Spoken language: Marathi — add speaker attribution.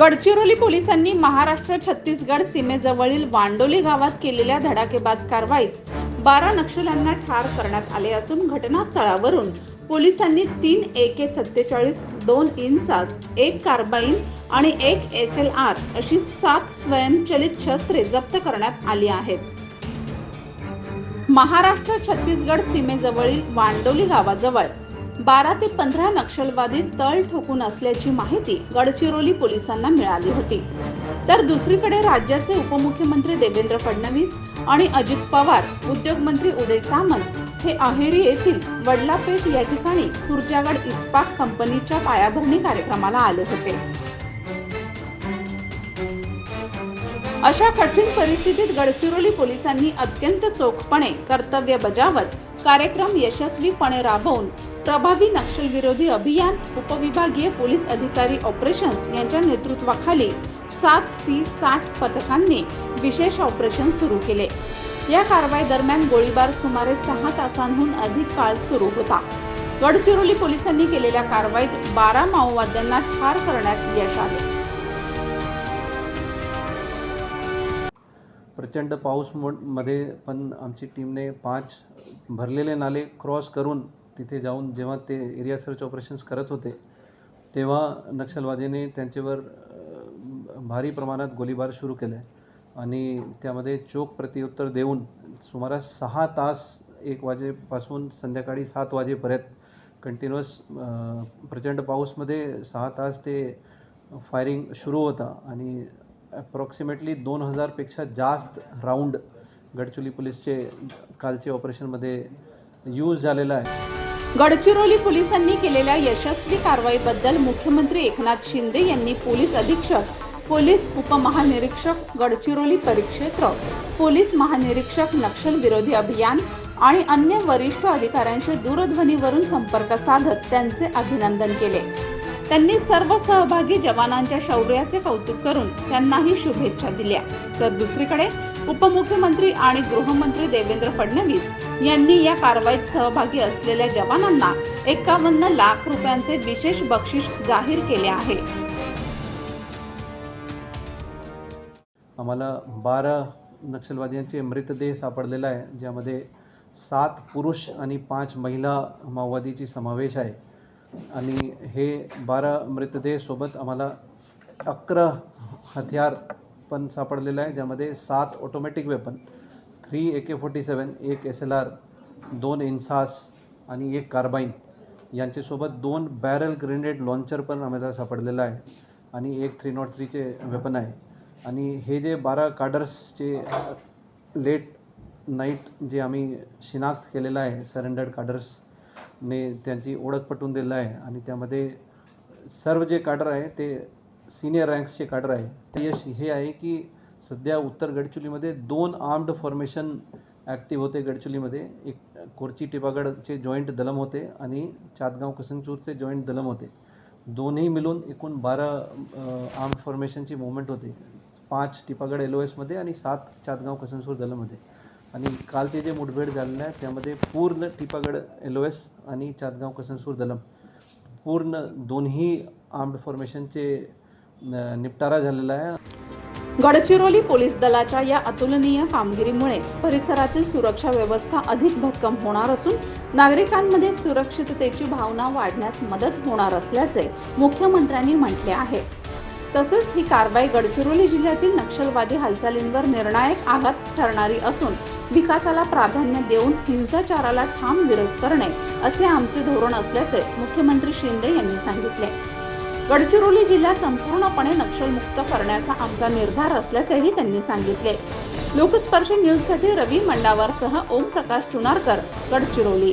Speaker 1: गडचिरोली पोलिसांनी महाराष्ट्र छत्तीसगड सीमेजवळील वांडोली गावात केलेल्या धडाकेबाज कारवाईत बारा नक्षल्यांना ठार करण्यात आले असून घटनास्थळावरून पोलिसांनी तीन ए के सत्तेचाळीस दोन इन्सास एक कार्बाईन आणि एक एस एल आर अशी सात स्वयंचलित शस्त्रे जप्त करण्यात आली आहेत. महाराष्ट्र छत्तीसगड सीमेजवळील वांडोली गावाजवळ बारा ते पंधरा नक्षलवादी तळ ठोकून असल्याची माहिती गडचिरोली पोलिसांना मिळाली होती. तर दुसरीकडे राज्याचे उपमुख्यमंत्री देवेंद्र फडणवीस आणि अजित पवार उद्योगमंत्री उदय सामंत हे अहेरी येथील वडलापेठ या ठिकाणी सुरजागड इस्पात कंपनीच्या पायाभरणी कार्यक्रमाला आले होते. अशा कठीण परिस्थितीत गडचिरोली पोलिसांनी अत्यंत चोखपणे कर्तव्य बजावत कार्यक्रम यशस्वीपणे राबवून प्रभावी नक्षलविरोधी अभियान उपविभागीय पोलीस अधिकारी ऑपरेशन्स यांच्या नेतृत्वाखाली सात सी साठ पथकांनी विशेष ऑपरेशन सुरू केले. या कारवाई दरम्यान गोळीबार सुमारे सहा तासांहून अधिक काळ सुरू होता. गडचिरोली पोलिसांनी केलेल्या कारवाईत बारा माओवाद्यांना ठार करण्यात यश आले.
Speaker 2: प्रचंड पाऊसमध्ये पण आमची टीमने पाच भरलेले नाले क्रॉस करून तिथे जाऊन जेव्हा ते एरिया सर्च ऑपरेशन्स करत होते तेव्हा नक्षलवादीने त्यांच्यावर भारी प्रमाणात गोळीबार सुरू केले आणि त्यामध्ये चोख प्रत्युत्तर देऊन सुमारास सहा तास एक वाजेपासून संध्याकाळी सात वाजेपर्यंत कंटिन्युअस प्रचंड पाऊसमध्ये सहा तास ते फायरिंग सुरू होता आणि अप्रॉक्सिमेटली दोन हजारपेक्षा जास्त राऊंड गडचुली पोलीसचे कालचे ऑपरेशनमध्ये यूज झालेला आहे.
Speaker 1: गडचिरोली पोलिसांनी केलेल्या यशस्वी कारवाईबद्दल मुख्यमंत्री एकनाथ शिंदे यांनी पोलीस अधीक्षक पोलीस उपमहानिरीक्षक गडचिरोली परिक्षेत्र पोलीस महानिरीक्षक नक्षल विरोधी अभियान आणि अन्य वरिष्ठ अधिकाऱ्यांशी दूरध्वनीवरून संपर्क साधत त्यांचे अभिनंदन केले. त्यांनी सर्व सहभागी जवानांच्या शौर्याचे कौतुक करून त्यांनाही शुभेच्छा दिल्या. तर दुसरीकडे उपमुख्यमंत्री आणि गृहमंत्री देवेंद्र फडणवीस यांनी या कारवाईत सहभागी असलेल्या जवानांना एकावन्न लाख रुपयांचे विशेष बक्षीस जाहीर केले आहे.
Speaker 2: आम्हाला बारा नक्षलवाद्यांचे मृतदेह सापडलेला आहे ज्यामध्ये सात पुरुष आणि पाच महिला माओवादीची समावेश आहे. आणि हे बारा मृतदेहसोबत आम्हाला अकरा हथियार पण सापडलेलं आहे ज्यामध्ये सात automatic weapon three A K forty seven एक एस एल आर दोन इन्सास आणि एक कार्बाईन यांच्यासोबत दोन बॅरल ग्रेनेड लॉन्चर पण आम्हाला सापडलेलं आहे. आणि एक थ्री नॉट थ्रीचे वेपन आहे. आणि हे जे बारा काडर्सचे लेट नाईट जे आम्ही शिनाख्त केलेलं आहे सरेंडर्ड काडर्सने त्यांची ओळख पटवून दिलेलं आहे. आणि त्यामध्ये सर्व जे काडर आहे ते सिनियर रँक्सचे काडर आहे. ते यश हे आहे की सध्या उत्तर गडचिरोलीमध्ये दोन आर्म्ड फॉर्मेशन ॲक्टिव्ह होते गडचिरोलीमध्ये. एक कोरची टिपागडचे जॉईंट दलम होते आणि चातगाव कसनचूरचे जॉईंट दलम होते. दोन्ही मिळून एकूण बारा आर्म्ड फॉर्मेशनची मुवमेंट होते. पाच टिपागड एल ओ एसमध्ये आणि सात चातगाव कसनसूर दलमध्ये आणि कालचे जे मुठभेड झालेलं आहे त्यामध्ये पूर्ण टिपागड एल ओ एस आणि चातगाव कसनसूर दलम. पूर्ण दोन्ही आर्म्ड फॉर्मेशनचे न- निपटारा झालेला आहे.
Speaker 1: गडचिरोली पोलीस दलाच्या या अतुलनीय कामगिरीमुळे परिसरातील सुरक्षा व्यवस्था अधिक भक्कम होणार असून नागरिकांमध्ये सुरक्षिततेची भावना वाढण्यास मदत होणार असल्याचे मुख्यमंत्र्यांनी म्हटले आहे. तसेच ही कारवाई गडचिरोली जिल्ह्यातील नक्षलवादी हालचालींवर निर्णायक आघात ठरणारी असून विकासाला प्राधान्य देऊन हिंसाचाराला ठाम विरोध करणे असे आमचे धोरण असल्याचे मुख्यमंत्री शिंदे यांनी सांगितले. गडचिरोली जिल्हा संपूर्णपणे नक्षलमुक्त करण्याचा आमचा निर्धार असल्याचेही त्यांनी सांगितले. लोकस्पर्श न्यूजसाठी रवी मंडावारसह ओम प्रकाश चुनारकर गडचिरोली.